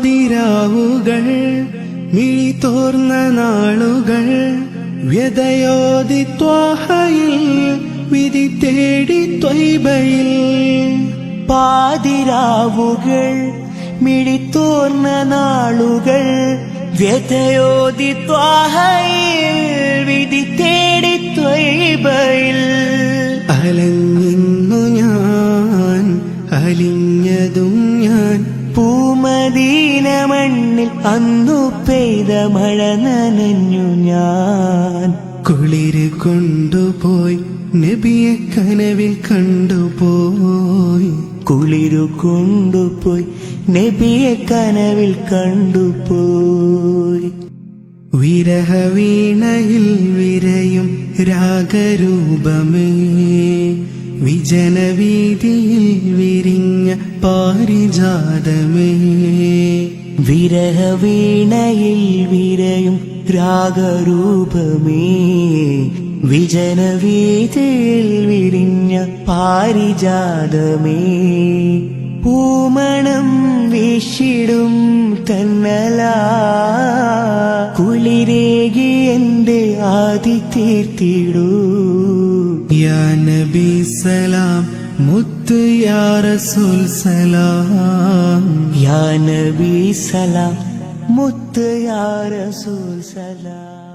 പാതിരാവുകൾ മിഴി തോർന്ന നാളുകൾ വ്യതയോതി ത്വാഹയിൽ വിധി തേടി ത്വൈബയിൽ പാതിരാവുകൾ മിഴിത്തോർന്ന നാളുകൾ വ്യതയോതി ത്വാഹയിൽ വിധി തേടി ത്വൈബയിൽ അലഞ്ഞിന്നു ഞാൻ അലിഞ്ഞതും ഞാൻ പൂമദീന മണ്ണിൽ അന്നു പെയ്ത മഴ നനഞ്ഞു ഞാൻ. കുളിര് കൊണ്ടുപോയി നബിയെ കനവിൽ കണ്ടുപോയി. കുളിരു കൊണ്ടുപോയി നബിയെ കനവിൽ കണ്ടുപോയി. വിരഹവീണയിൽ വിരയും രാഗരൂപമേ. വിജനവീതിയിൽ വിരിഞ്ഞ പാരിജാതമേ. വിരഹവീണയിൽ വിരയും രാഗരൂപമേ. വിജനവീതിയിൽ വിരിഞ്ഞ പാരിജാതമേ. പൂമണം വീശിടും തന്നല. കുളിരേകി എന്റെ ആദി തീർത്തിടൂ யா நபி சலாம் முத்து யார சொல் சலாம் யா நபி சலாம் முத்து யார சொல் சலாம்